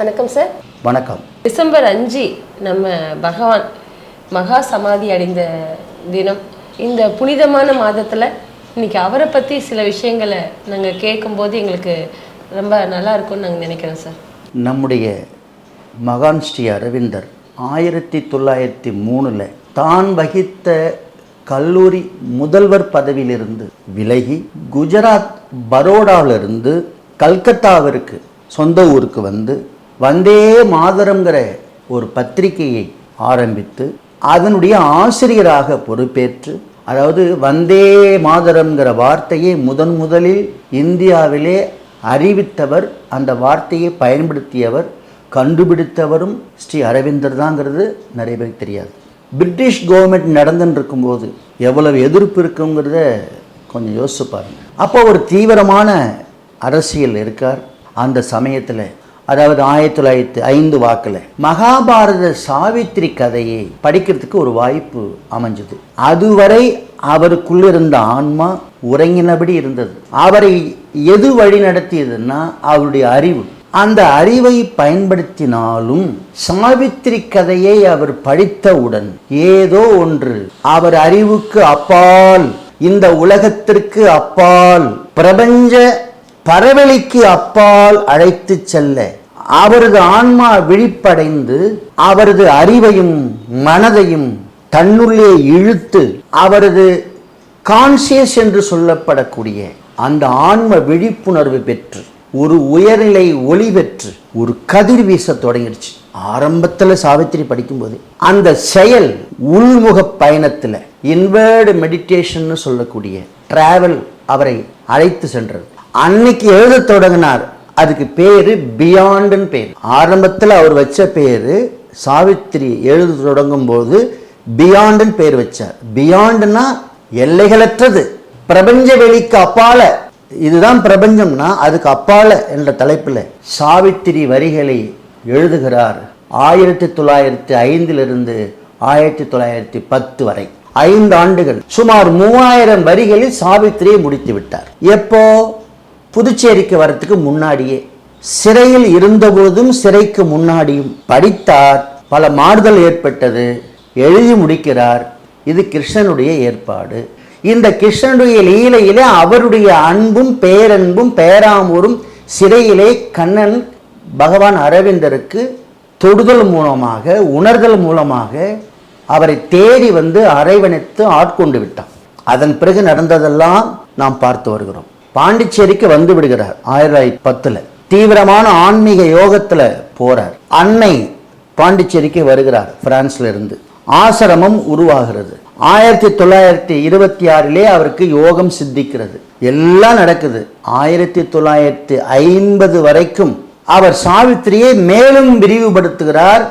வணக்கம் சார் வணக்கம். டிசம்பர் அஞ்சு நம்ம பகவான் மகா சமாதி அடைந்த தினம். இந்த புனிதமான மாதத்தில் இன்னைக்கு அவரை பற்றி சில விஷயங்களை நாங்கள் கேட்கும்போது எங்களுக்கு ரொம்ப நல்லா இருக்கும்னு நாங்கள் நினைக்கிறோம் சார் நம்முடைய மகான் ஸ்ரீ அரவிந்தர் ஆயிரத்தி தொள்ளாயிரத்தி மூணில் தான் வகித்த கல்லூரி முதல்வர் பதவியிலிருந்து விலகி குஜராத் பரோடாவிலிருந்து கல்கத்தாவிற்கு சொந்த ஊருக்கு வந்து வந்தே மாதரம்ங்கிற ஒரு பத்திரிகையை ஆரம்பித்து அதனுடைய ஆசிரியராக பொறுப்பேற்று அதாவது வந்தே மாதரம்ங்கிற வார்த்தையை முதன் முதலில் இந்தியாவிலே அறிவித்தவர் அந்த வார்த்தையை பயன்படுத்தியவர் கண்டுபிடித்தவரும் ஸ்ரீ அரவிந்தர் தாங்கிறது நிறைய பேருக்கு தெரியாது. பிரிட்டிஷ் கவர்மெண்ட் நடந்துன்னு இருக்கும்போது எவ்வளவு எதிர்ப்பு இருக்குங்கிறத கொஞ்சம் யோசிச்சு பாருங்க. அப்போ ஒரு தீவிரமான அரசியல் இருக்கார். அந்த சமயத்தில் அதாவது ஆயிரத்தி தொள்ளாயிரத்தி ஐந்து வாக்கில். மகாபாரத சாவித்திரி கதையை படிக்கிறதுக்கு ஒரு வாய்ப்பு அமைஞ்சது. அதுவரை அவருக்குள்ள இருந்த ஆன்மா உறங்கினபடி இருந்தது. அவரை எது வழி நடத்தியதுன்னா அவருடைய அறிவு. அந்த அறிவை பயன்படுத்தினாலும் சாவித்திரி கதையை அவர் படித்தவுடன் ஏதோ ஒன்று அவர் அறிவுக்கு அப்பால் இந்த உலகத்திற்கு அப்பால் பிரபஞ்ச பரவெளிக்கு அப்பால் அழைத்து செல்ல அவரது ஆன்மா விழிப்படைந்து அவரது அறிவையும் மனதையும் தன்னுள்ளே இழுத்து அவரது கான்சியஸ் என்று சொல்லப்படக்கூடிய அந்த ஆன்ம விழிப்புணர்வு பெற்று ஒரு உயர்நிலை ஒளி பெற்று ஒரு கதிர் வீச தொடங்கிடுச்சு. ஆரம்பத்தில் சாவித்திரி படிக்கும்போது அந்த செயல் உள்முக பயணத்தில் இன்வேர்டு மெடிடேஷன் சொல்லக்கூடிய டிராவல் அவரை அழைத்து சென்றது. அன்னைக்கு எழுத தொடங்கினார். அதுக்கு பேரு பியாண்டுன்னு பேர். ஆரம்பத்தில் அவர் வச்ச பேரு சாவித்திரி எழுத தொடங்கும் போது பியாண்டுன்னு பேர் வச்சார். பியாண்டுனா எல்லைகளற்றது. பிரபஞ்ச வெளிக்கு அப்பால. இதுதான் பிரபஞ்சம்னா அதுக்கு அப்பால என்ற தலைப்பில் சாவித்திரி வரிகளை எழுதுகிறார் ஆயிரத்தி தொள்ளாயிரத்தி ஐந்திலிருந்து ஆயிரத்தி தொள்ளாயிரத்தி பத்து வரை. ஐந்து ஆண்டுகள். சுமார் மூவாயிரம் வரிகளில் சாவித்திரியை முடித்து விட்டார் எப்போ? புதுச்சேரிக்கு வரத்துக்கு முன்னாடியே சிறையில் இருந்தபோதும் சிறைக்கு முன்னாடியும் படித்தார் பல மாறுதல் ஏற்பட்டது எழுதி முடிக்கிறார். இது கிருஷ்ணனுடைய ஏற்பாடு. இந்த கிருஷ்ணனுடைய லீலையிலே அவருடைய அன்பும் பேரன்பும் பேராமூரும் சிறையிலே கண்ணன் பகவான் அரவிந்தருக்கு தொடுதல் மூலமாக உணர்தல் மூலமாக அவரை தேடி வந்து அரைவணைத்து ஆட்கொண்டு விட்டான். அதன் பிறகு நடந்ததெல்லாம் நாம் பார்த்து வருகிறோம். பாண்டிச்சேரிக்கு வந்து விடுகிறார். ஆயிரத்தி தொள்ளாயிரத்தி பத்துல. தீவிரமான ஆன்மீக யோகத்துல போறார். அன்னை பாண்டிச்சேரிக்கு வருகிறார் பிரான்ஸ்ல இருந்து ஆசிரமம் உருவாகிறது. ஆயிரத்தி தொள்ளாயிரத்தி இருபத்தி ஆறிலே அவருக்கு யோகம் சித்திக்கிறது. எல்லாம் நடக்குது. ஆயிரத்தி தொள்ளாயிரத்தி ஐம்பது வரைக்கும் அவர் சாவித்திரியை மேலும் விரிவுபடுத்துகிறார்.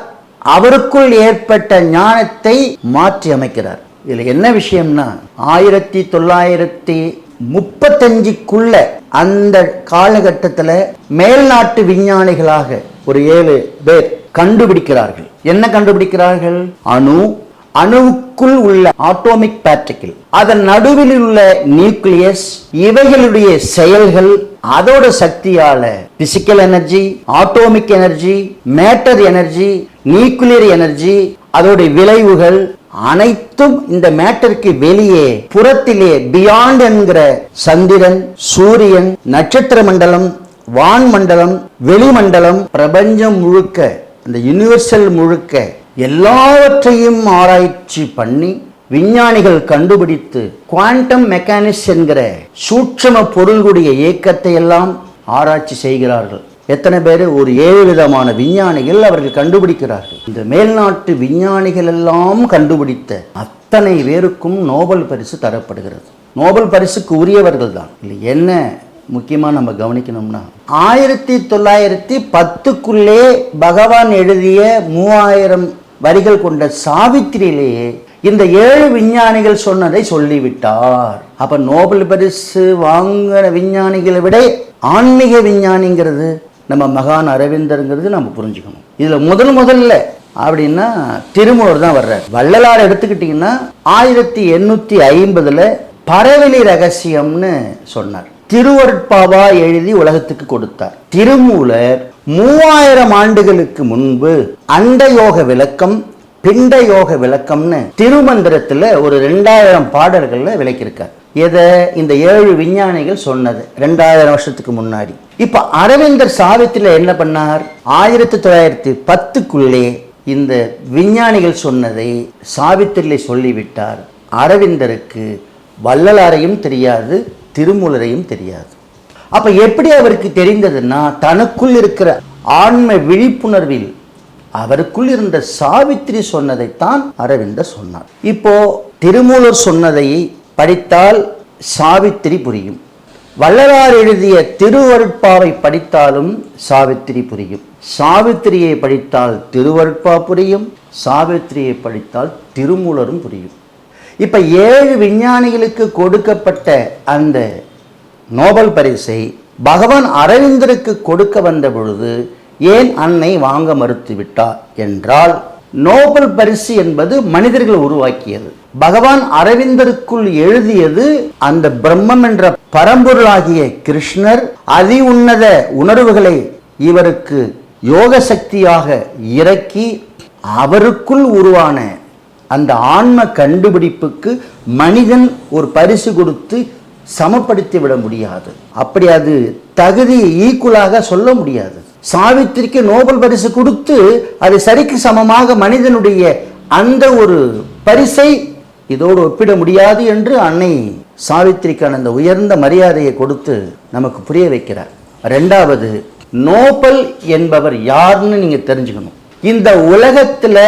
அவருக்குள் ஏற்பட்ட ஞானத்தை மாற்றி அமைக்கிறார் இதுல என்ன விஷயம்னா ஆயிரத்தி தொள்ளாயிரத்தி முப்பத்தஞ்சுக்குள்ள அந்த காலகட்டத்தில் மேல்நாட்டு விஞ்ஞானிகளாக ஒரு ஏழு பேர் கண்டுபிடிக்கிறார்கள். என்ன கண்டுபிடிக்கிறார்கள்? அணு. அணுவுக்குள் உள்ள ஆட்டோமிக் பார்ட்டிகிள் அதன் நடுவில் உள்ள நியூக்ளியஸ் இவைகளுடைய செயல்கள் அதோட சக்தியால physical energy atomic energy matter energy nuclear energy அதோட விளைவுகள் அனைத்தும் இந்த மேட்டருக்கு வெளியே புறத்திலே பியாண்ட் என்கிற சந்திரன் சூரியன் நட்சத்திர மண்டலம் வான் மண்டலம் வெளிமண்டலம் பிரபஞ்சம் முழுக்க இந்த யுனிவர்சல் முழுக்க எல்லாவற்றையும் ஆராய்ச்சி பண்ணி விஞ்ஞானிகள் கண்டுபிடித்து குவாண்டம் மெக்கானிக்ஸ் என்கிற சூட்சம பொருளுடைய இயக்கத்தை எல்லாம் ஆராய்ச்சி செய்கிறார்கள். எத்தனை பேர் ஒரு ஏழு விதமான விஞ்ஞானிகள் அவர்கள் கண்டுபிடிக்கிறார்கள். இந்த மேல்நாட்டு விஞ்ஞானிகள் எல்லாம் கண்டுபிடித்த அத்தனை பேருக்கும் நோபல் பரிசு தரப்படுகிறது. நோபல் பரிசுக்கு உரியவர்கள் தான். இல்லை என்ன முக்கியமாக நம்ம கவனிக்கணும்னா ஆயிரத்தி தொள்ளாயிரத்தி பத்துக்குள்ளே பகவான் எழுதிய மூவாயிரம் வரிகள் கொண்ட சாவித்திரியிலேயே இந்த ஏழு விஞ்ஞானிகள் சொன்னதை சொல்லிவிட்டார். அப்ப நோபல் பரிசு வாங்கின விஞ்ஞானிகளை விட ஆன்மீக விஞ்ஞானிங்கிறது நம்ம மகான் அரவிந்தருங்கிறது நம்ம புரிஞ்சுக்கணும். இதில் முதல் முதல்ல அப்படின்னா திருமூலர் தான் வர்றார். வள்ளலார் எடுத்துக்கிட்டிங்கன்னா ஆயிரத்தி எண்ணூற்றி ஐம்பதுல பரவெளி ரகசியம்னு சொன்னார். திருவருட்பாவா எழுதி உலகத்துக்கு கொடுத்தார். திருமூலர் மூவாயிரம் ஆண்டுகளுக்கு முன்பு அண்டயோக விளக்கம் பிண்ட யோக விளக்கம்னு திருமந்திரத்தில் ஒரு ரெண்டாயிரம் பாடல்களில் விளக்கியிருக்கார். எதை? இந்த ஏழு விஞ்ஞானிகள் சொன்னது ரெண்டாயிரம் வருஷத்துக்கு முன்னாடி. இப்போ அரவிந்தர் சாவித்திரியில என்ன பண்ணார்? ஆயிரத்தி தொள்ளாயிரத்தி பத்துக்குள்ளே இந்த விஞ்ஞானிகள் சொன்னதை சாவித்திரியில சொல்லிவிட்டார். அரவிந்தருக்கு வள்ளலாரையும் தெரியாது திருமூலரையும் தெரியாது. அப்போ எப்படி அவருக்கு தெரிந்ததுன்னா தனக்குள் இருக்கிற ஆன்ம விழிப்புணர்வில் அவருக்குள் இருந்த சாவித்திரி சொன்னதைத்தான் அரவிந்தர் சொன்னார். இப்போ திருமூலர் சொன்னதை படித்தால் சாவித்திரி புரியும். வள்ளலார் எழுதிய திருவருட்பாவை படித்தாலும் சாவித்திரி புரியும். சாவித்திரியை படித்தால் திருவருட்பா புரியும். சாவித்திரியை படித்தால் திருமூலரும் புரியும். இப்போ ஏழு விஞ்ஞானிகளுக்கு கொடுக்கப்பட்ட அந்த நோபல் பரிசை பகவான் அரவிந்தருக்கு கொடுக்க வந்த பொழுது ஏன் அன்னை வாங்க மறுத்துவிட்டார் என்றால் நோபல் பரிசு என்பது மனிதர்கள் உருவாக்கியது. பகவான் அரவிந்தருக்குள் எழுதியது அந்த பிரம்மம் என்ற பரம்பொருளாகிய கிருஷ்ணர் அதி உன்னத உணர்வுகளை இவருக்கு யோக சக்தியாக இறக்கி அவருக்குள் உருவான அந்த ஆன்ம கண்டுபிடிப்புக்கு மனிதன் ஒரு பரிசு கொடுத்து சமப்படுத்தி விட முடியாது. அப்படி அது தகுதி ஈக்குவலாக சொல்ல முடியாது. சாவித்திரிக்கு நோபல் பரிசு கொடுத்து அது சரிக்கு சமமாக மனிதனுடைய அந்த ஒரு பரிசை இதோடு ஒப்பிட முடியாது என்று அன்னை சாவித்திரிக்கான அந்த உயர்ந்த மரியாதையை கொடுத்து நமக்கு புரிய வைக்கிறார். ரெண்டாவது நோபல் என்பவர் யாருன்னு நீங்க தெரிஞ்சுக்கணும். இந்த உலகத்துல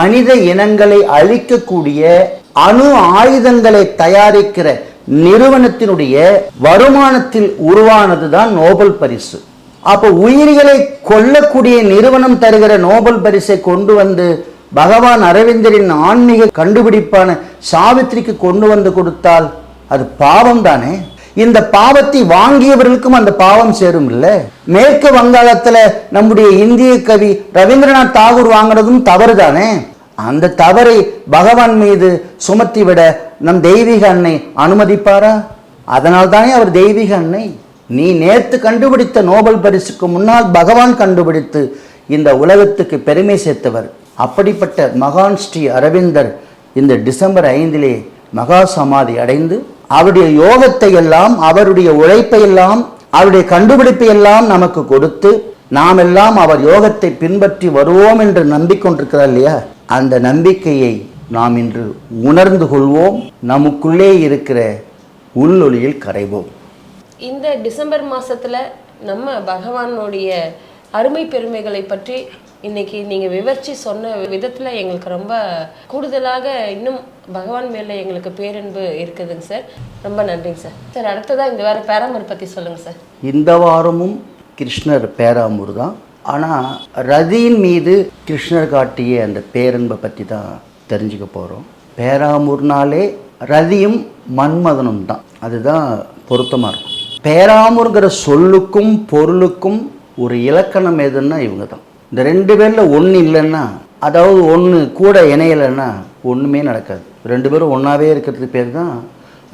மனித இனங்களை அழிக்கக்கூடிய அணு ஆயுதங்களை தயாரிக்கிற நிறுவனத்தினுடைய வருமானத்தில் உருவானதுதான் நோபல் பரிசு. அப்போ உயிரிகளை கொல்லக்கூடிய நிறுவனம் தருகிற நோபல் பரிசை கொண்டு வந்து பகவான் அரவிந்தரின் ஆன்மீக கண்டுபிடிப்பான சாவித்திரிக்கு கொண்டு வந்து கொடுத்தால் அது பாவம் தானே? இந்த பாவத்தை வாங்கியவர்களுக்கும் அந்த பாவம் சேரும் இல்ல? மேற்கு வங்காளத்துல நம்முடைய இந்திய கவி ரவீந்திரநாத் தாகூர் வாங்கினதும் தவறு தானே? அந்த தவறை பகவான் மீது சுமத்தி விட நம் தெய்வீக அன்னை அனுமதிப்பாரா? அதனால் தானே அவர் தெய்வீக அன்னை. நீ நேத்து கண்டுபிடித்த நோபல் பரிசுக்கு முன்னால் பகவான் கண்டுபிடித்து இந்த உலகத்துக்கு பெருமை சேர்த்தவர். அப்படிப்பட்ட மகான் ஸ்ரீ அரவிந்தர் இந்த டிசம்பர் ஐந்திலே மகா சமாதி அடைந்து அவருடைய யோகத்தை எல்லாம் அவருடைய உழைப்பை எல்லாம் அவருடைய கண்டுபிடிப்பை எல்லாம் நமக்கு கொடுத்து நாம் எல்லாம் அவர் யோகத்தை பின்பற்றி வருவோம் என்று நம்பிக்கொண்டிருக்கிறார் இல்லையா? அந்த நம்பிக்கையை நாம் இன்று உணர்ந்து கொள்வோம். நமக்குள்ளே இருக்கிற உள்ளொளியில் கரைவோம். இந்த டிசம்பர் மாசத்துல நம்ம பகவானுடைய அருமை பெருமைகளை பற்றி இன்னைக்கு நீங்க விவரிச்சு சொன்ன விதத்துல எங்களுக்கு ரொம்ப கூடுதலாக இன்னும் பகவான் மேல எங்களுக்கு பேரன்பு இருக்குதுங்க சார். ரொம்ப நன்றிங்க சார். சார் அடுத்ததா இந்த வேற பேராமூர் பத்தி சொல்லுங்க சார். இந்த வாரமும் கிருஷ்ணர் பேராமூர் தான். ஆனால் ரதியின் மீது கிருஷ்ணர் காட்டிய அந்த பேரன்பை பற்றி தான் தெரிஞ்சுக்க போகிறோம் பேராமூர்னாலே ரதியும் மன்மதனும் தான். அதுதான் பொருத்தமாக இருக்கும். பேராமூர்ங்கிற சொல்லுக்கும் பொருளுக்கும் ஒரு இலக்கணம் எதுன்னா இவங்க தான் இந்த ரெண்டு பேரில் ஒன்று இல்லைன்னா அதாவது ஒன்று கூட இணையலைன்னா ஒன்றுமே நடக்காது. ரெண்டு பேரும் ஒன்றாவே இருக்கிறது பேர் தான்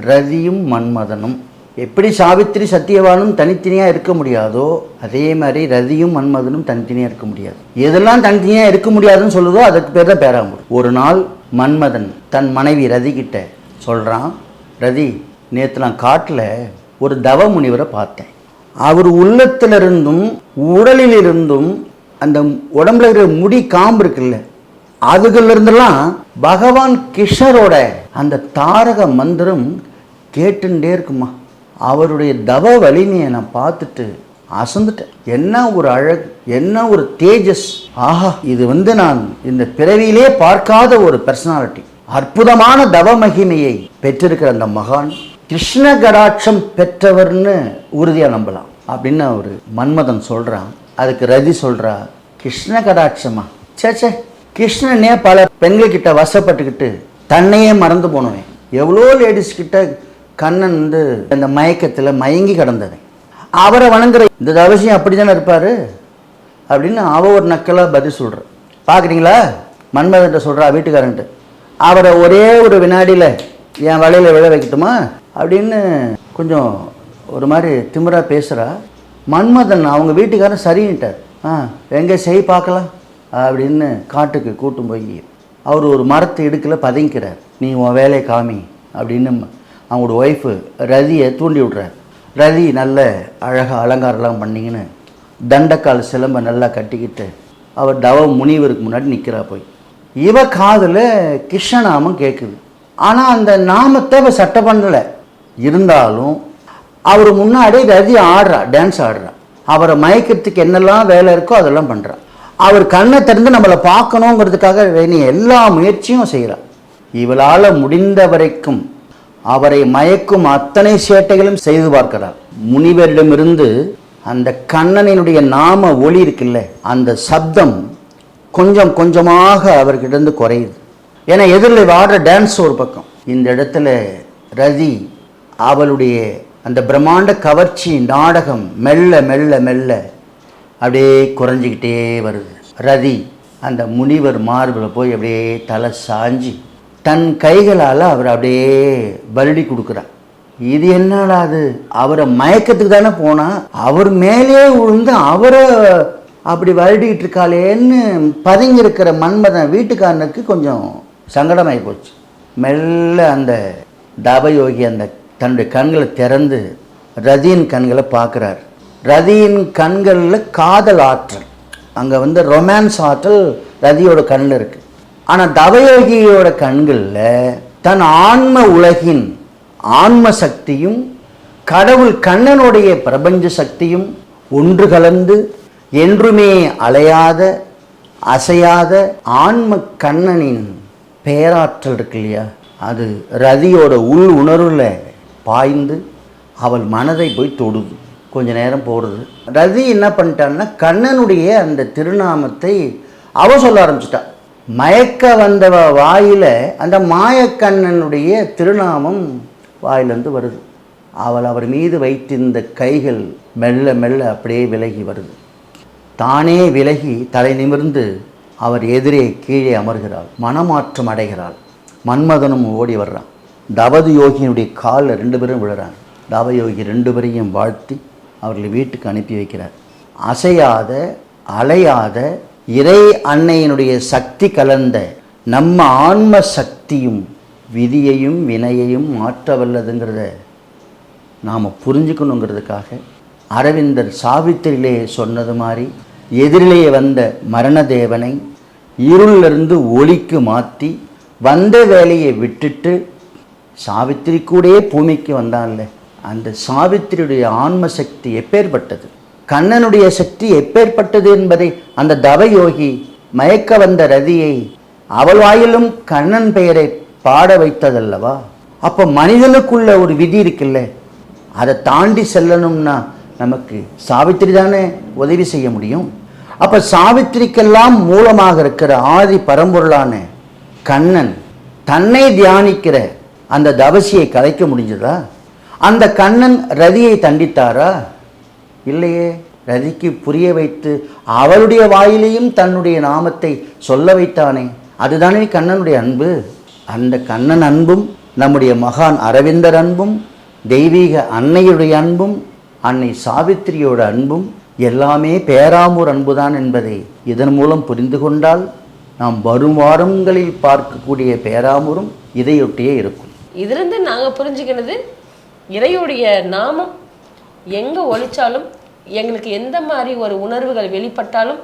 ரதியும் மன்மதனும். எப்படி சாவித்திரி சத்தியவானும் தனித்தனியாக இருக்க முடியாதோ அதே மாதிரி ரதியும் மன்மதனும் தனித்தனியாக இருக்க முடியாது. எதெல்லாம் தனித்தனியாக இருக்க முடியாதுன்னு சொல்லுதோ அதுக்கு பேர் தான் பேராமூர். ஒரு நாள் மன்மதன் தன் மனைவி ரதி கிட்ட சொல்கிறான் ரதி நேற்று நான் காட்டில் ஒரு தவ முனிவரை பார்த்தேன். அவர் உள்ளத்திலிருந்தும் உடலிலிருந்தும் அந்த உடம்புல இருக்கிற முடி காம்பு இருக்குல்ல அதுகள்ல இருந்தெல்லாம் பகவான் கிஷரோட அந்த தாரக மந்திரம் கேட்டுட்டே இருக்குமா. அவருடைய தவ வலிமையை நான் பார்த்துட்டு அசந்துட்டேன். என்ன ஒரு அழகு என்ன ஒரு தேஜஸ். ஆஹா இது வந்து நான் இந்த பிறவியிலே பார்க்காத ஒரு பர்சனாலிட்டி அற்புதமான தவ மகிமையை பெற்றிருக்கிற அந்த மகான். கிருஷ்ண கடாட்சம் பெற்றவர்னு உறுதியாக நம்பலாம். அப்படின்னு ஒரு மன்மதன் சொல்கிறான் அதுக்கு ரதி சொல்கிறா கிருஷ்ண கடாட்சமா சேச்சே சே கிருஷ்ணனே பல பெண்கள்கிட்ட வசப்பட்டுக்கிட்டு தன்னையே மறந்து போனவன். எவ்வளோ லேடிஸ் கிட்ட கண்ணன் வந்து இந்த மயக்கத்தில் மயங்கி கிடந்தவன். அவரை வணங்குற இந்த அவசியம் அப்படி தானே இருப்பார்? அப்படின்னு அவ ஒரு நக்கலாக பதில் சொல்கிற பார்க்குறீங்களா மன்மதன்ட்ட சொல்கிறா வீட்டுக்காரன்ட்டு. அவரை ஒரே ஒரு வினாடியில் என் வலையில் விழ வைக்கட்டுமா? அப்படின்னு கொஞ்சம் ஒரு மாதிரி திமிராக பேசுகிறா மன்மதன் அவங்க வீட்டுக்காரன் சரின்ட்டார். ஆ எங்கே செய் பார்க்கலாம் அப்படின்னு காட்டுக்கு கூட்டும் போய் அவர் ஒரு மரத்தை இடுக்கில் பதுங்கிக்கிறார். நீ உன் வேலையை காமி அப்படின்னு அவங்களோட ஒய்ஃபு ரதியை தூண்டி விட்றார். ரதி நல்ல அழகாக அலங்காரம்லாம் பண்ணிங்கன்னு தண்டக்கால் சிலம்பை நல்லா கட்டிக்கிட்டு அவர் தவ முனிவருக்கு முன்னாடி நிற்கிறா போய். இவ காதில் கிருஷ்ணநாமம் கேட்குது ஆனால் அந்த நாமத்தை அவ சட்டை பண்ணலை. இருந்தாலும் அவர் முன்னாடி ரதி ஆடுறா டான்ஸ் ஆடுறா. அவரை மயக்கிறதுக்கு என்னெல்லாம் வேலை இருக்கோ அதெல்லாம் பண்ணுறா அவர் கண்ணை திறந்து நம்மளை பார்க்கணுங்கிறதுக்காக வேண்டிய எல்லா முயற்சியும் செய்கிறார் இவளால் முடிந்த வரைக்கும் அவரை மயக்கும் அத்தனை சேட்டைகளும் செய்து பார்க்கிறார். முனிவரிடமிருந்து அந்த கண்ணனினுடைய நாம ஒளி இருக்குல்ல அந்த சப்தம் கொஞ்சம் கொஞ்சமாக அவர்கிட்ட குறையுது. ஏன்னா எதிரில் ஆடுற டான்ஸ் ஒரு பக்கம். இந்த இடத்துல ரதி அவளுடைய அந்த பிரம்மாண்ட கவர்ச்சி நாடகம் மெல்ல மெல்ல மெல்ல அப்படியே குறைஞ்சிக்கிட்டே வருது. ரதி அந்த முனிவர் மார்பில் போய் அப்படியே தலை சாஞ்சி தன் கைகளால் அவர் அப்படியே வருடி கொடுக்குறார் இது என்னடா அது? அவரை மயக்கத்துக்கு தானே போனால் அவர் மேலே விழுந்து அவரை அப்படி வருடிக்கிட்டு இருக்காளேன்னு பதுங்கி இருக்கிற மன்மதன் வீட்டுக்காரனுக்கு கொஞ்சம் சங்கடமாகி போச்சு. மெல்ல அந்த தபயோகி அந்த தன்னுடைய கண்களை திறந்து ரதியின் கண்களை பார்க்குறார். ரதியின் கண்களில் காதல் ஆற்றல். அங்கே வந்து ரொமான்ஸ் ஆற்றல் ரதியோட கண்ணில் இருக்குது ஆனால் தவயோகியோட கண்களில் தன் ஆன்ம உலகின் ஆன்ம சக்தியும் கடவுள் கண்ணனுடைய பிரபஞ்ச சக்தியும் ஒன்று கலந்து என்றுமே அலையாத அசையாத ஆன்ம கண்ணனின் பேராற்றல் இருக்கு இல்லையா? அது ரதியோட உள் உணர்வில் பாய்ந்து அவள் மனதை போய் தொடுது. கொஞ்ச நேரம் போடுது ரதி என்ன பண்ணிட்டான்னா கண்ணனுடைய அந்த திருநாமத்தை அவ சொல்ல ஆரம்பிச்சிட்டா. மயக்க வந்தவ வாயில் அந்த மாயக்கண்ணனுடைய திருநாமம் வாயிலிருந்து வருது. அவள் அவர் மீது வைத்திருந்த கைகள் மெல்ல மெல்ல அப்படியே விலகி வருது. தானே விலகி தலை நிமிர்ந்து அவர் எதிரே கீழே அமர்கிறாள். மனமாற்றம் அடைகிறாள். மன்மதனும் ஓடி வர்றான். தவது யோகியினுடைய காலில் ரெண்டு பேரும் விழுறாங்க. தவயோகி ரெண்டு பேரையும் வாழ்த்தி அவர்களை வீட்டுக்கு அனுப்பி வைக்கிறார். அசையாத அலையாத இறை அன்னையினுடைய சக்தி கலந்த நம்ம ஆன்ம சக்தியும் விதியையும் வினையையும் மாற்ற வல்லதுங்கிறத நாம் புரிஞ்சுக்கணுங்கிறதுக்காக அரவிந்தர் சாவித்திரியிலே சொன்னது மாதிரி எதிரிலே வந்த மரணதேவனை இருளிலிருந்து ஒளிக்கு மாற்றி வந்த வேலையை விட்டுட்டு சாவித்திரி கூடயே பூமிக்கு வந்தான்ல. அந்த சாவித்திரியுடைய ஆன்ம சக்தி எப்பேற்பட்டது? கண்ணனுடைய சக்தி எப்பேற்பட்டது என்பதை அந்த தவயோகி மயக்க வந்த ரதியை அவள் வாயிலும் கண்ணன் பெயரை பாட வைத்ததல்லவா? அப்போ மனிதனுக்குள்ள ஒரு விதி இருக்குல்ல. அதை தாண்டி செல்லணும்னா நமக்கு சாவித்திரி தானே உதவி செய்ய முடியும். அப்போ சாவித்திரிக்கெல்லாம் மூலமாக இருக்கிற ஆதி பரம்பொருளான கண்ணன் தன்னை தியானிக்கிற அந்த தவசியை கலைக்க முடிஞ்சதா? அந்த கண்ணன் ரதியை தண்டித்தாரா? இல்லையே ரதிக்கு புரிய வைத்து அவளுடைய வாயிலையும் தன்னுடைய நாமத்தை சொல்ல வைத்தானே. அதுதானே கண்ணனுடைய அன்பு. அந்த கண்ணன் அன்பும் நம்முடைய மகான் அரவிந்தர் அன்பும் தெய்வீக அன்னையுடைய அன்பும் அன்னை சாவித்திரியோட அன்பும் எல்லாமே பேராமூர் அன்புதான் என்பதை இதன் மூலம் புரிந்து கொண்டால் நாம் வரும் வாரங்களில் பார்க்கக்கூடிய பேராமூரும் இதையொட்டியே இருக்கும். இதுலேருந்து நாங்கள் புரிஞ்சுக்கினது இறையுடைய நாமம் எங்கே ஒழிச்சாலும் எங்களுக்கு எந்த மாதிரி ஒரு உணர்வுகள் வெளிப்பட்டாலும்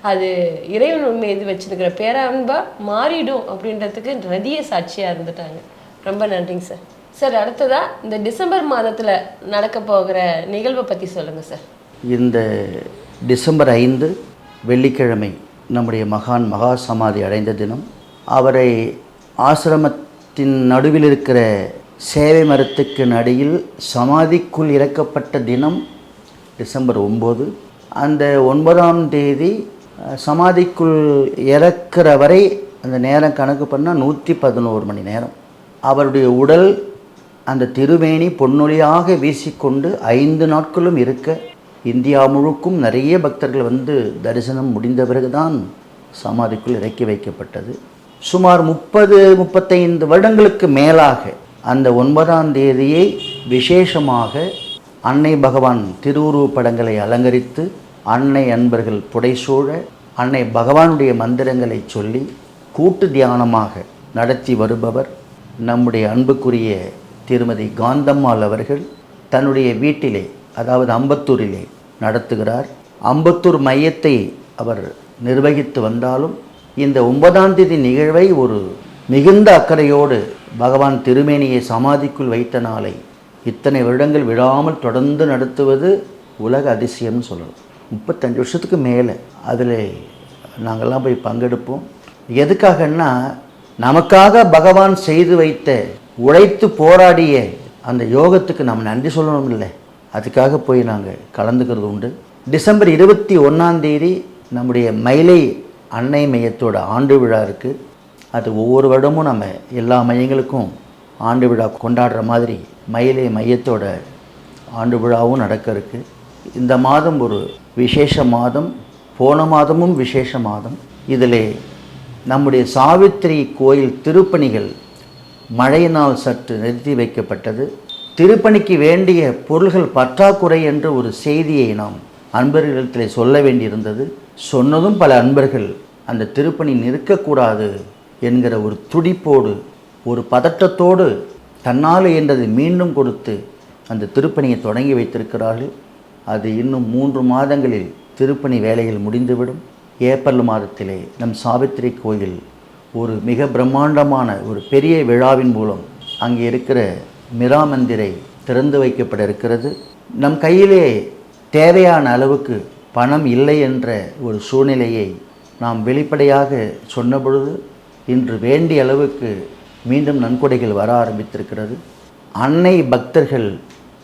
அது இறைவன் மீது வச்சிருக்கிற பேரன்பா மாறிடும் அப்படின்றதுக்கு நதிய சாட்சியாக இருந்துட்டாங்க. ரொம்ப நன்றிங்க சார். சார் அடுத்ததா இந்த டிசம்பர் மாதத்தில் நடக்க போகிற நிகழ்வை பற்றி சொல்லுங்கள் சார். இந்த டிசம்பர் ஐந்து வெள்ளிக்கிழமை நம்முடைய மகான் மகா சமாதி அடைந்த தினம் அவரை மரத்தின் நடுவில் இருக்கிற சேவை மரத்துக்கு நடியில் சமாதிக்குள் இறக்கப்பட்ட தினம் டிசம்பர் ஒம்பது. அந்த ஒன்பதாம் தேதி சமாதிக்குள் இறக்கிற வரை அந்த நேரம் கணக்கு பண்ணால் நூற்றி பதினோரு மணி நேரம். அவருடைய உடல் அந்த திருவேணி பொன்னொழியாக வீசிக்கொண்டு ஐந்து நாட்களும் இருக்க இந்தியா முழுக்கும் நிறைய பக்தர்கள் வந்து தரிசனம் முடிந்த பிறகுதான் சமாதிக்குள் இறக்கி வைக்கப்பட்டது. சுமார் முப்பது முப்பத்தைந்து வருடங்களுக்கு மேலாக அந்த ஒன்பதாம் தேதியை விசேஷமாக அன்னை பகவான் திருவுருவ படங்களை அலங்கரித்து அன்னை அன்பர்கள் புடைசூழ அன்னை பகவானுடைய மந்திரங்களை சொல்லி கூட்டு தியானமாக நடத்தி வருபவர் நம்முடைய அன்புக்குரிய திருமதி காந்தம்மாள் அவர்கள் தன்னுடைய வீட்டிலே அதாவது அம்பத்தூரிலே நடத்துகிறார். அம்பத்தூர் மையத்தை அவர் நிர்வகித்து வந்தாலும் இந்த ஒன்பதாம் தேதி நிகழ்வை ஒரு மிகுந்த அக்கறையோடு பகவான் திருமேனியை சமாதிக்குள் வைத்த நாளை இத்தனை வருடங்கள் விடாமல் தொடர்ந்து நடத்துவது உலக அதிசயம்னு சொல்லலாம் முப்பத்தஞ்சு வருஷத்துக்கு மேலே அதில் நாங்கள்லாம் போய் பங்கெடுப்போம். எதுக்காகன்னா நமக்காக பகவான் செய்து வைத்த உழைத்து போராடிய அந்த யோகத்துக்கு நம்ம நன்றி சொல்லணும் இல்லை. அதுக்காக போய் நாங்கள் கலந்துக்கிறது உண்டு. டிசம்பர் இருபத்தி ஒன்றாந்தேதி நம்முடைய மயிலை அன்னை மையத்தோட ஆண்டு விழா இருக்குது அது ஒவ்வொரு வருடமும் நம்ம எல்லா மையங்களுக்கும் ஆண்டு விழா கொண்டாடுற மாதிரி மயிலை மையத்தோட ஆண்டு விழாவும் நடக்க இருக்குது இந்த மாதம் ஒரு விசேஷ மாதம் போன மாதமும் விசேஷ மாதம். இதில் நம்முடைய சாவித்திரி கோயில் திருப்பணிகள் மழையினால் சற்று நிறுத்தி வைக்கப்பட்டது. திருப்பணிக்கு வேண்டிய பொருள்கள் பற்றாக்குறை என்ற ஒரு செய்தியை நாம் அன்பர்களிடத்தில் சொல்ல வேண்டியிருந்தது. சொன்னதும் பல அன்பர்கள் அந்த திருப்பணி நிற்கக்கூடாது என்கிற ஒரு துடிப்போடு ஒரு பதட்டத்தோடு தன்னால் என்றதை மீண்டும் கொடுத்து அந்த திருப்பணியை தொடங்கி வைத்திருக்கிறார்கள். அது இன்னும் மூன்று மாதங்களில் திருப்பணி வேலைகள் முடிந்துவிடும். ஏப்ரல் மாதத்திலே நம் சாவித்திரி கோயில் ஒரு மிக பிரம்மாண்டமான ஒரு பெரிய விழாவின் மூலம் அங்கே இருக்கிற மிரா மந்திரை திறந்து வைக்கப்பட இருக்கிறது. நம் கையிலே தேவையான அளவுக்கு பணம் இல்லை என்ற ஒரு சூழ்நிலையை நாம் வெளிப்படையாக சொன்ன பொழுது இன்று வேண்டிய அளவுக்கு மீண்டும் நன்கொடைகள் வர ஆரம்பித்திருக்கிறது. அன்னை பக்தர்கள்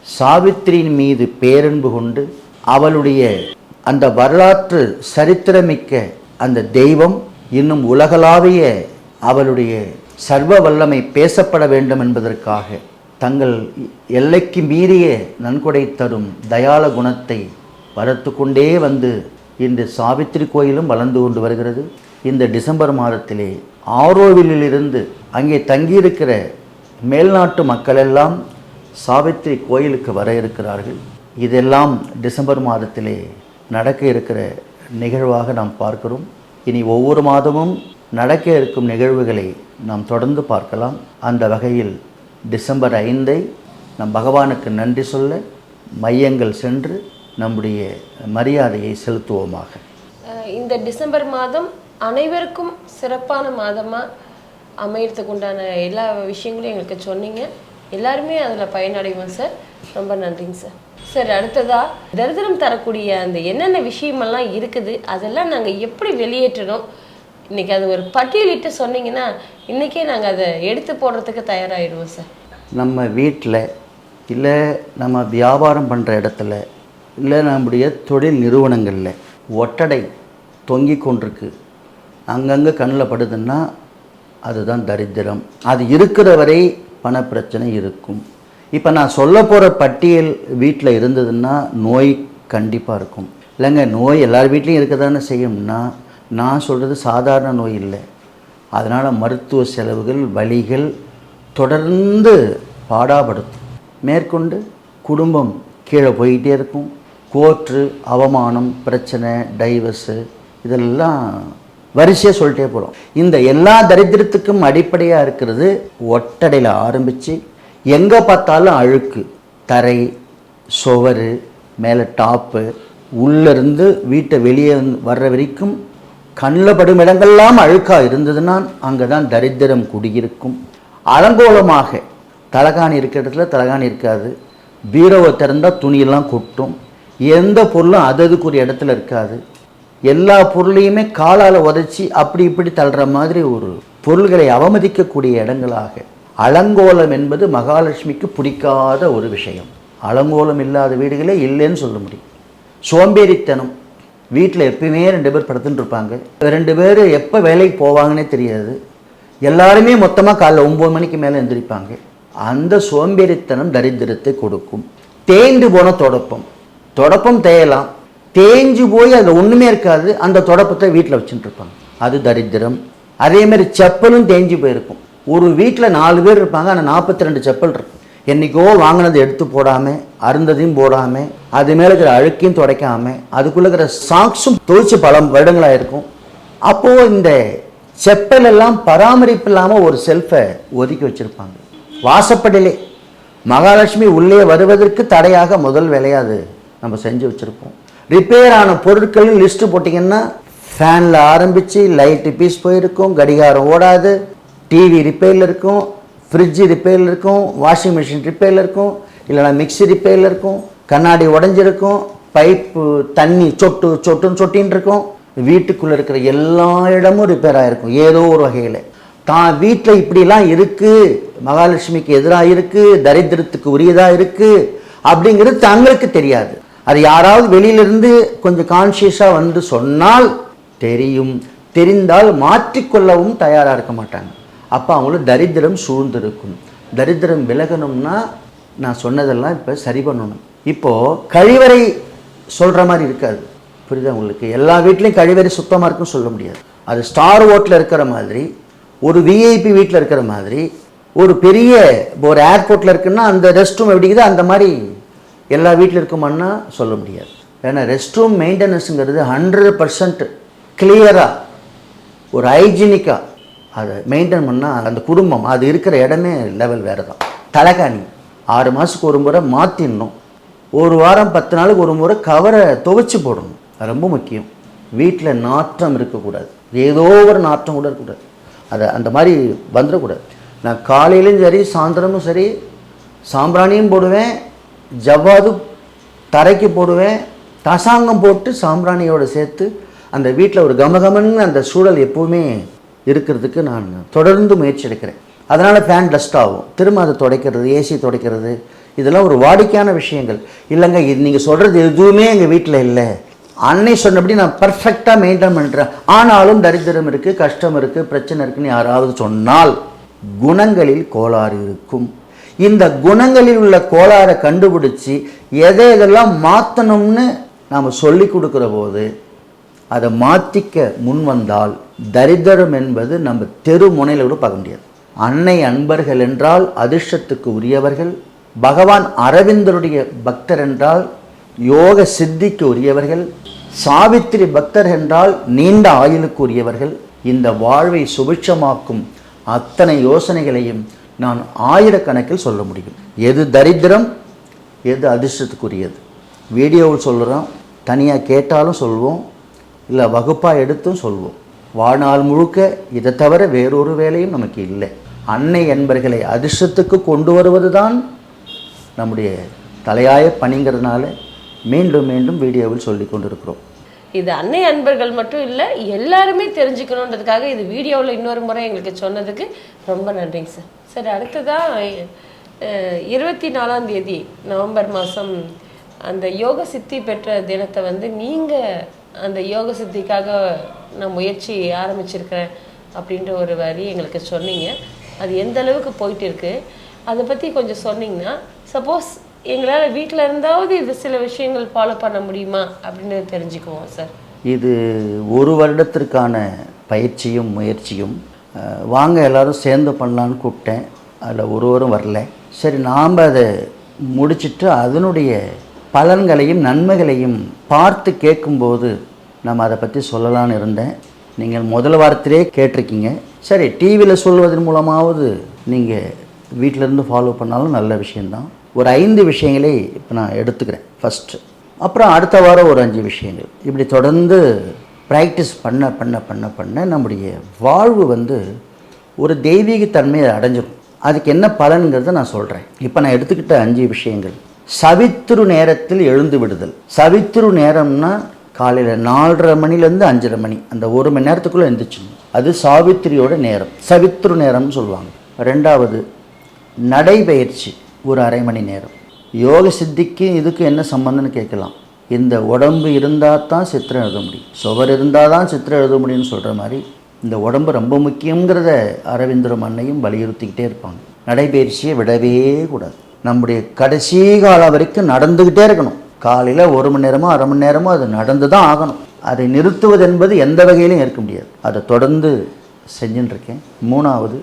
சாவித்திரியின் மீது பேரன்பு கொண்டு அவளுடைய அந்த வரலாற்று சரித்திரமிக்க அந்த தெய்வம் இன்னும் உலகளாவிய அவளுடைய சர்வ வல்லமை பேசப்பட வேண்டும் என்பதற்காக தங்கள் எல்லைக்கு மீறிய நன்கொடை தரும் தயால குணத்தை வளர்த்து கொண்டே வந்து இன்று சாவித்திரி கோயிலும் வளர்ந்து கொண்டு வருகிறது. இந்த டிசம்பர் மாதத்திலே ஆரோவிலிருந்து அங்கே தங்கியிருக்கிற மேல்நாட்டு மக்களெல்லாம் சாவித்திரி கோயிலுக்கு வர இருக்கிறார்கள். இதெல்லாம் டிசம்பர் மாதத்திலே நடக்க இருக்கிற நிகழ்வாக நாம் பார்க்கிறோம். இனி ஒவ்வொரு மாதமும் நடக்க இருக்கும் நிகழ்வுகளை நாம் தொடர்ந்து பார்க்கலாம். அந்த வகையில் டிசம்பர் ஐந்தை நம் பகவானுக்கு நன்றி சொல்ல மையங்கள் சென்று நம்முடைய மரியாதையை செலுத்துவோமாக. இந்த டிசம்பர் மாதம் அனைவருக்கும் சிறப்பான மாதமாக அமையறதுக்கு உண்டான எல்லா விஷயங்களையும் எங்களுக்கு சொன்னீங்க. எல்லாருமே அதில் பயனடைவோம் சார். ரொம்ப நன்றிங்க சார். சார் அடுத்ததா தரித்திரம் தரக்கூடிய அந்த என்னென்ன விஷயமெல்லாம் இருக்குது அதெல்லாம் நாங்கள் எப்படி வெளியேற்றணும்? இன்னைக்கு அது ஒரு பட்டியலிட்டு சொன்னீங்கன்னா இன்றைக்கே நாங்கள் அதை எடுத்து போடுறதுக்கு தயாராகிடுவோம் சார். நம்ம வீட்டில் இல்லை நம்ம வியாபாரம் பண்ணுற இடத்துல இல்லை நம்முடைய தொழில் நிறுவனங்களில் ஒட்டடை தொங்கி கொண்டிருக்கு. அங்கங்கே கண்ணில் படுதுன்னா அதுதான் தரித்திரம். அது இருக்கிற வரை பணப்பிரச்சனை இருக்கும். இப்போ நான் சொல்ல போகிற பட்டியல் வீட்டில் இருந்ததுன்னா நோய் கண்டிப்பாக இருக்கும். இல்லைங்க நோய் எல்லார் வீட்லேயும் இருக்க தானே செய்யும்னா நான் சொல்கிறது சாதாரண நோய் இல்லை. அதனால் மருத்துவ செலவுகள் வழிகள் தொடர்ந்து பாடாபடுத்தும் மேற்கொண்டு குடும்பம் கீழே போயிட்டே இருக்கும். கோர்ட்டு அவமானம் பிரச்சனை டைவர்ஸு இதெல்லாம் வரிசையாக சொல்லிட்டே போகிறோம் இந்த எல்லா தரித்திரத்துக்கும் அடிப்படையாக இருக்கிறது ஒட்டடையில் ஆரம்பித்து எங்கே பார்த்தாலும் அழுக்கு தரை சுவர் மேலே டாப்பு உள்ளேருந்து வீட்டை வெளியே வர்ற வரைக்கும் கண்ணில் படும் இடங்கள்லாம் அழுக்காக இருந்ததுன்னா அங்கே தான் தரித்திரம் குடியிருக்கும். அலங்கோலமாக தலகாணி இருக்கிற இடத்துல தலகாணி இருக்காது. பீரோவை திறந்தால் துணியெல்லாம் கொட்டும். எந்த பொருளும் அது அதுக்குரிய இடத்துல இருக்காது. எல்லா பொருளையுமே காலால் உதைச்சி அப்படி இப்படி தள்ளுற மாதிரி ஒரு பொருள்களை அவமதிக்கக்கூடிய இடங்களாக. அலங்கோலம் என்பது மகாலட்சுமிக்கு பிடிக்காத ஒரு விஷயம். அலங்கோலம் இல்லாத வீடுகளே இல்லைன்னு சொல்ல முடியும். சோம்பேறித்தனம். வீட்டில் எப்பயுமே ரெண்டு பேர் படுத்துட்டு இருப்பாங்க. ரெண்டு பேர் எப்போ வேலைக்கு போவாங்கன்னே தெரியாது. எல்லாருமே மொத்தமாக காலைல ஒம்பது மணிக்கு மேலே எந்திரிப்பாங்க. அந்த சோம்பேறித்தனம் தரித்திரத்தை கொடுக்கும். தேய்ந்து போன தொடப்பம். தொடப்பம் தேயலாம். தேஞ்சு போய் அதில் ஒன்றுமே இருக்காது. அந்த தொடப்பத்தை வீட்டில் வச்சுட்டுருப்பாங்க. அது தரித்திரம். அதேமாரி செப்பலும் தேஞ்சு போயிருக்கும். ஒரு வீட்டில் நாலு பேர் இருப்பாங்க. ஆனால் நாற்பத்தி ரெண்டு செப்பல் இருக்கும். என்றைக்கோ வாங்கினதை எடுத்து போடாமல் அருந்ததையும் போடாமல் அது மேலே இருக்கிற அழுக்கையும் துடைக்காமல் அதுக்குள்ளே இருக்கிற சாக்ஸும் தொழிச்சு பல வருடங்களாக இருக்கும். அப்போது இந்த செப்பல் எல்லாம் பராமரிப்பு இல்லாமல் ஒரு செல்ஃபை ஒதுக்கி வச்சுருப்பாங்க. வாசப்படிலே மகாலட்சுமி உள்ளே வருவதற்கு தடையாக முதல் விளையாது நம்ம செஞ்சு வச்சுருப்போம். ரிப்பேர் ஆன பொருட்கள் லிஸ்ட்டு போட்டிங்கன்னா ஃபேனில் ஆரம்பித்து லைட்டு பீஸ் போயிருக்கும் கடிகாரம் ஓடாது டிவி ரிப்பேரில் இருக்கும் ஃப்ரிட்ஜு ரிப்பேரில் இருக்கும் வாஷிங் மிஷின் ரிப்பேரில் இருக்கும் இல்லைனா மிக்ஸி ரிப்பேரில் இருக்கும் கண்ணாடி உடஞ்சிருக்கும் பைப்பு தண்ணி சொட்டு சொட்டுன்னு சொட்டின்னு இருக்கும். வீட்டுக்குள்ளே இருக்கிற எல்லா இடமும் ரிப்பேர் ஆகிருக்கும் ஏதோ ஒரு வகையில். தான் வீட்டில் இப்படிலாம் இருக்குது மகாலட்சுமிக்கு எதிராக இருக்குது தரித்திரத்துக்கு உரியதாக இருக்குது அப்படிங்கிறது தங்களுக்கு தெரியாது. அது யாராவது வெளியிலிருந்து கொஞ்சம் கான்ஷியஸாக வந்து சொன்னால் தெரியும். தெரிந்தால் மாற்றிக்கொள்ளவும் தயாராக இருக்க மாட்டாங்க. அப்போ அவங்களும் தரித்திரம் சூழ்ந்திருக்கும். தரித்திரம் விலகணும்னா நான் சொன்னதெல்லாம் இப்போ சரி பண்ணணும். இப்போது கழிவறை சொல்கிற மாதிரி இருக்காது. புரியுதா உங்களுக்கு? எல்லா வீட்லேயும் கழிவறை சுத்தமாக இருக்குன்னு சொல்ல முடியாது. அது ஸ்டார் ஓட்டில் இருக்கிற மாதிரி ஒரு விஐபி வீட்டில் இருக்கிற மாதிரி ஒரு பெரிய இப்போ ஒரு ஏர்போர்ட்டில் இருக்குன்னா அந்த ரெஸ்ட் ரூம் எப்படி அந்த மாதிரி எல்லா வீட்டில் இருக்குமான்னா சொல்ல முடியாது. ஏன்னா ரெஸ்ட் ரூம் மெயின்டெனன்ஸுங்கிறது ஹண்ட்ரட் பர்சன்ட் கிளியராக ஒரு ஹைஜீனிக்காக அதை மெயின்டைன் பண்ணால் அந்த குடும்பம் அது இருக்கிற இடமே லெவல் வேறு தான் தலைகாணி ஆறு மாதத்துக்கு ஒரு முறை மாற்றிடணும் ஒரு வாரம் பத்து நாளுக்கு ஒரு முறை கவரை துவைச்சி போடணும். அது ரொம்ப முக்கியம். வீட்டில் நாற்றம் இருக்கக்கூடாது. ஏதோ ஒரு நாற்றம் கூட இருக்கக்கூடாது. அதை அந்த மாதிரி வந்துடக்கூடாது. நான் காலையிலும் சரி சாயந்தரமும் சரி சாம்பிராணியும் போடுவேன் ஜவ்வாது தரைக்கு போடுவேன் தசாங்கம் போட்டு சாம்பிராணியோடு சேர்த்து அந்த வீட்டில் ஒரு கமகமன்னு அந்த சூழல் எப்போவுமே இருக்கிறதுக்கு நான் தொடர்ந்து முயற்சி எடுக்கிறேன். அதனால் ஃபேன் டஸ்ட் ஆகும். திரும்ப அதை துடைக்கிறது ஏசி துடைக்கிறது இதெல்லாம் ஒரு வாடிக்கையான விஷயங்கள். இல்லைங்க இது நீங்கள் சொல்கிறது எதுவுமே எங்கள் வீட்டில் இல்லை. அன்னை சொன்னபடி நான் பர்ஃபெக்டாக மெயின்டைன் பண்ணுறேன் ஆனாலும் தரித்திரம் இருக்குது கஷ்டம் இருக்குது பிரச்சனை இருக்குன்னு யாராவது சொன்னால் குணங்களில் கோளாறு இருக்கும். இந்த குணங்களில் உள்ள கோளாறை கண்டுபிடிச்சி எதை எதெல்லாம் மாற்றணும்னு நாம் சொல்லி கொடுக்குற போது அதை மாற்றிக்க முன் வந்தால் தரித்திரம் என்பது நம்ம தெரு முனையில் கூட பார்க்க முடியாது. அன்னை அன்பர்கள் என்றால் அதிர்ஷ்டத்துக்கு உரியவர்கள் பகவான் அரவிந்தருடைய பக்தர் என்றால் யோக சித்திக்கு உரியவர்கள் சாவித்திரி பக்தர் என்றால் நீண்ட ஆயுளுக்கு உரியவர்கள். இந்த வாழ்வை சுபிட்சமாக்கும் அத்தனை யோசனைகளையும் நான் ஆயிரக்கணக்கில் சொல்ல முடியும். எது தரித்திரம் எது அதிர்ஷ்டத்துக்குரியது. வீடியோவில் சொல்கிறோம் தனியாக கேட்டாலும் சொல்வோம் இல்லை வகுப்பாக எடுத்தும் சொல்வோம். வாழ்நாள் முழுக்க இதை தவிர வேறொரு வேலையும் நமக்கு இல்லை. அன்னை என்பர்களை அதிர்ஷ்டத்துக்கு கொண்டு வருவது தான் நம்முடைய தலையாய பணிங்கிறதுனால மீண்டும் மீண்டும் வீடியோவில் சொல்லி கொண்டிருக்கிறோம். இது அன்னை அன்பர்கள் மட்டும் இல்லை எல்லாருமே தெரிஞ்சுக்கணுன்றதுக்காக இது வீடியோவில் இன்னொரு முறை எங்களுக்கு சொன்னதுக்கு ரொம்ப நன்றிங்க சார். சார் அடுத்ததாக இருபத்தி நாலாம் தேதி நவம்பர் மாதம் அந்த யோக சித்தி பெற்ற தினத்தை வந்து நீங்கள் அந்த யோக சித்திக்காக நான் முயற்சி ஆரம்பிச்சிருக்கிறேன் அப்படின்ற ஒரு வரி எங்களுக்கு சொன்னீங்க. அது எந்த அளவுக்கு போயிட்டு இருக்கு? அதை பற்றி கொஞ்சம் சொன்னீங்கன்னா சப்போஸ் எங்களால் வீட்டில் இருந்தாவது இது சில விஷயங்கள் ஃபாலோ பண்ண முடியுமா அப்படின்னு தெரிஞ்சுக்குவோம் சார் இது ஒரு வருடத்திற்கான பயிற்சியும் முயற்சியும் வாங்க எல்லாரும் சேர்ந்து பண்ணலான்னு கூப்பிட்டேன். அதில் ஒருவரும் வரல. சரி நாம் அதை முடிச்சிட்டு அதனுடைய பலன்களையும் நன்மைகளையும் பார்த்து கேட்கும்போது நம்ம அதை பற்றி சொல்லலான்னு இருந்தேன். நீங்கள் முதல் வாரத்திலே கேட்டிருக்கீங்க. சரி டிவியில் சொல்வதன் மூலமாவது நீங்கள் வீட்டிலேருந்து ஃபாலோ பண்ணாலும் நல்ல விஷயந்தான் ஒரு ஐந்து விஷயங்களை இப்போ நான் எடுத்துக்கிறேன். ஃபஸ்ட்டு அப்புறம் அடுத்த வாரம் ஒரு அஞ்சு விஷயங்கள். இப்படி தொடர்ந்து ப்ராக்டிஸ் பண்ண பண்ண பண்ண பண்ண நம்முடைய வாழ்வு வந்து ஒரு தெய்வீக தன்மையை அடைஞ்சிடும் அதுக்கு என்ன பலன்கிறத நான் சொல்கிறேன் இப்போ நான் எடுத்துக்கிட்ட அஞ்சு விஷயங்கள். சவித்திரு நேரத்தில் எழுந்து விடுதல். சவித்திரு நேரம்னா காலையில் நாலரை மணிலேருந்து அஞ்சரை மணி. அந்த ஒரு மணி நேரத்துக்குள்ளே எழுந்திரிச்சிடணும் அது சாவித்திரியோட நேரம். சவித்திரு நேரம்னு சொல்லுவாங்க. ரெண்டாவது நடைபயிற்சி. ஒரு அரை மணி நேரம். யோக சித்திக்கு இதுக்கு என்ன சம்பந்தம்னு கேட்கலாம். இந்த உடம்பு இருந்தால் தான் சித்திரம் எழுத முடியும். சுவர் இருந்தால் தான் சித்திரம் எழுத முடியும்னு சொல்கிற மாதிரி இந்த உடம்பு ரொம்ப முக்கியங்கிறத அரவிந்தரும் அன்னையும் வலியுறுத்திக்கிட்டே இருப்பாங்க. நடைபயிற்சியை விடவே கூடாது. நம்முடைய கடைசி காலம் வரைக்கும் நடந்துக்கிட்டே இருக்கணும். காலையில் ஒரு மணி நேரமோ அரை மணி நேரமோ அது நடந்து தான் ஆகணும். அதை நிறுத்துவது என்பது எந்த வகையிலும் இருக்க முடியாது. அதை தொடர்ந்து செஞ்சுட்டு இருக்கேன். மூணாவது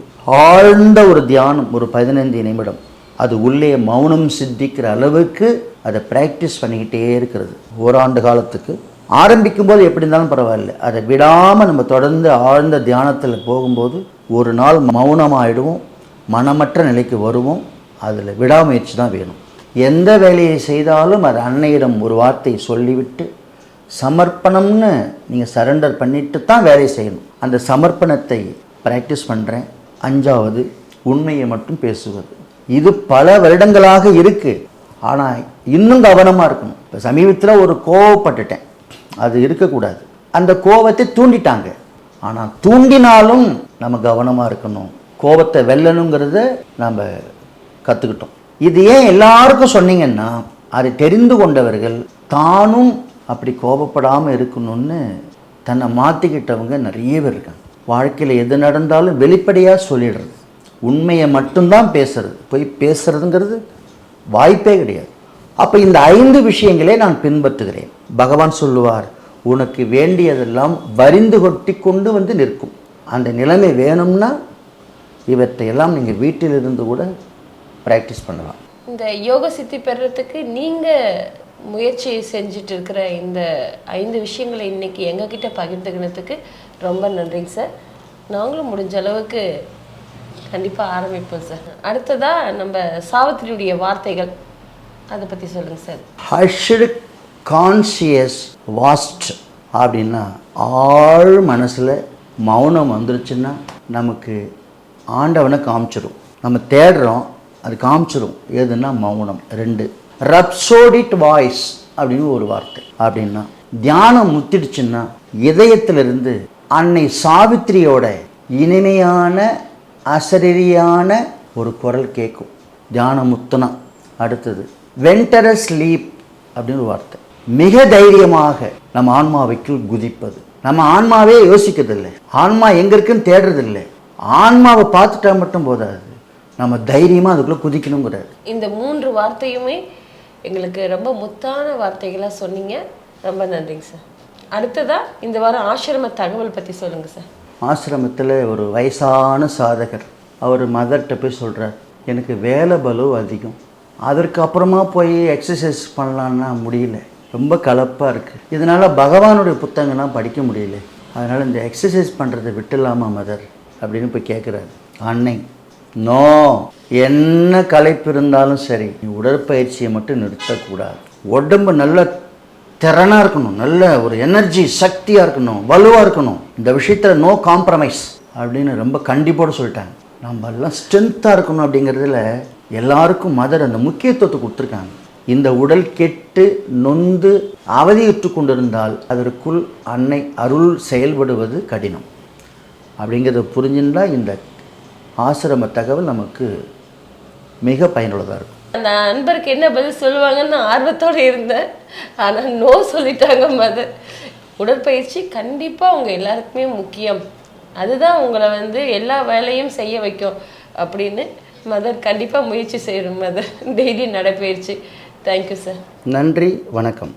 ஆழ்ந்த ஒரு தியானம் ஒரு பதினைந்து நிமிடம். அது உள்ளே மௌனம் சித்திக்கிற அளவுக்கு அதை ப்ராக்டிஸ் பண்ணிக்கிட்டே இருக்கிறது. ஓராண்டு காலத்துக்கு. ஆரம்பிக்கும் போது எப்படி இருந்தாலும் பரவாயில்ல. அதை விடாமல் நம்ம தொடர்ந்து ஆழ்ந்த தியானத்தில் போகும்போது ஒரு நாள் மௌனமாகிடுவோம் மனமற்ற நிலைக்கு வருவோம். அதில் விடாமுயற்சி தான் வேணும். எந்த வேலையை செய்தாலும் அது அன்னையிடம் ஒரு வார்த்தை சொல்லிவிட்டு சமர்ப்பணம்னு நீங்கள் சரண்டர் பண்ணிட்டு தான் வேலையை செய்யணும். அந்த சமர்ப்பணத்தை ப்ராக்டிஸ் பண்ணுறேன் அஞ்சாவது உண்மையை மட்டும் பேசுவது. இது பல வருடங்களாக இருக்குது ஆனால் இன்னும் கவனமாக இருக்கணும். இப்போ சமீபத்தில் ஒரு கோவப்பட்டுட்டேன். அது இருக்கக்கூடாது. அந்த கோவத்தை தூண்டிட்டாங்க. ஆனால் தூண்டினாலும் நம்ம கவனமாக இருக்கணும். கோபத்தை வெல்லணுங்கிறத நம்ம கற்றுக்கிட்டோம் இது ஏன் எல்லாருக்கும் சொன்னீங்கன்னா அதை தெரிந்து கொண்டவர்கள் தானும் அப்படி கோபப்படாமல் இருக்கணும்னு தன்னை மாற்றிக்கிட்டவங்க நிறைய பேர் இருக்காங்க. வாழ்க்கையில் எது நடந்தாலும் வெளிப்படையாக சொல்லிடுறது. உண்மையை மட்டும்தான் பேசுறது. போய் பேசுறதுங்கிறது வாய்ப்பே கிடையாது. அப்போ இந்த ஐந்து விஷயங்களே நான் பின்பற்றுகிறேன். பகவான் சொல்லுவார் உனக்கு வேண்டியதெல்லாம் வரிந்து கொட்டி கொண்டு வந்து நிற்கும். அந்த நிலைமை வேணும்னா இவற்றையெல்லாம் நீங்கள் வீட்டிலிருந்து கூட ப்ராக்டிஸ் பண்ணலாம். இந்த யோக சித்தி பெறத்துக்கு நீங்கள் முயற்சி செஞ்சுட்டு இருக்கிற இந்த ஐந்து விஷயங்களை இன்னைக்கு எங்ககிட்ட பகிர்ந்துக்கினதுக்கு ரொம்ப நன்றிங்க சார். நாங்களும் முடிஞ்ச அளவுக்கு கண்டிப்பாக ஆரம்பிப்போம் சார் அடுத்ததா நம்ம சாவித்திரியுடைய வார்த்தைகள். அதை பற்றி சொல்லுங்க சார் ஹர்ஷடு கான்சியஸ் வாஸ்ட் அப்படின்னா ஆழ் மனசில் மௌனம் வந்துருச்சுன்னா நமக்கு ஆண்டவனை காமிச்சிடும் நம்ம தேடுறோம் அது காமிச்சிடும் எதுன்னா மௌனம் ரெண்டு. ரப்சோடிட் வாய்ஸ் அப்படின்னு ஒரு வார்த்தை. அப்படின்னா தியானம் முத்திடுச்சுன்னா இதயத்திலிருந்து அன்னை சாவித்திரியோட இனிமையான அசரீரியான ஒரு குரல் கேட்கும் தியானம் அடுத்தது வெண்டர ஸ்லீப் அப்படின்னு ஒரு வார்த்தை. மிக தைரியமாக நம்ம ஆன்மாவைக்குள் குதிப்பது. நம்ம ஆன்மாவே யோசிக்கிறதில்லை. ஆன்மா எங்க இருக்குன்னு தேடுறதில்லை. ஆன்மாவை பார்த்துட்டா மட்டும் போதாது. நம்ம தைரியமாக அதுக்குள்ளே குதிக்கணுங்கிறாரு. இந்த மூன்று வார்த்தையுமே எங்களுக்கு ரொம்ப முத்தான வார்த்தைகளாக சொன்னீங்க. ரொம்ப நன்றிங்க சார். அடுத்ததா இந்த வாரம் ஆசிரம தகவல் பத்தி சொல்லுங்க சார். ஆசிரமத்தில் ஒரு வயசான சாதகர். அவர் மதர்கிட்ட போய் சொல்கிறார் எனக்கு வேலை பலு அதிகம். அதற்கு அப்புறமா போய் எக்ஸசைஸ் பண்ணலான்னா முடியல. ரொம்ப கலப்பாக இருக்குது இதனால் பகவானுடைய புத்தகம்லாம் படிக்க முடியல. அதனால் இந்த எக்ஸசைஸ் பண்ணுறதை விட்டுலாமா மதர்? அப்படின்னு போய் கேட்குறாரு அன்னை நோ. என்ன களைப்பு இருந்தாலும் சரி நீ உடற்பயிற்சியை மட்டும் நிறுத்தக்கூடாது. உடம்பு நல்ல திறனாக இருக்கணும் நல்ல ஒரு எனர்ஜி சக்தியாக இருக்கணும் வலுவாக இருக்கணும். இந்த விஷயத்தில் நோ காம்ப்ரமைஸ் அப்படின்னு ரொம்ப கண்டிப்போடு சொல்லிட்டாங்க. நம்ம எல்லாம் ஸ்ட்ரென்த்தாக இருக்கணும் அப்படிங்கிறதுல எல்லாருக்கும் மதர் அந்த முக்கியத்துவத்தை கொடுத்துருக்காங்க. இந்த உடல் கெட்டு நொந்து அவதியுற்று கொண்டிருந்தால் அதற்குள் அன்னை அருள் செயல்படுவது கடினம். அப்படிங்கிறத புரிஞ்சுட்டா இந்த ஆசிரம தகவல் நமக்கு மிக பயனுள்ளதாக இருக்கும். அந்த நண்பருக்கு என்ன பதில் சொல்லுவாங்கன்னு ஆர்வத்தோட இருந்தேன். ஆனால் நோ சொல்லிட்டாங்க மதர் உடற்பயிற்சி கண்டிப்பாக அவங்க எல்லாருக்குமே முக்கியம். அதுதான் உங்களை வந்து எல்லா வேலையும் செய்ய வைக்கும் அப்படின்னு மதர் கண்டிப்பாக முயற்சி செய்கிறோம் மதர் டெய்லி நடைபயிற்சி. தேங்க்யூ சார் நன்றி வணக்கம்.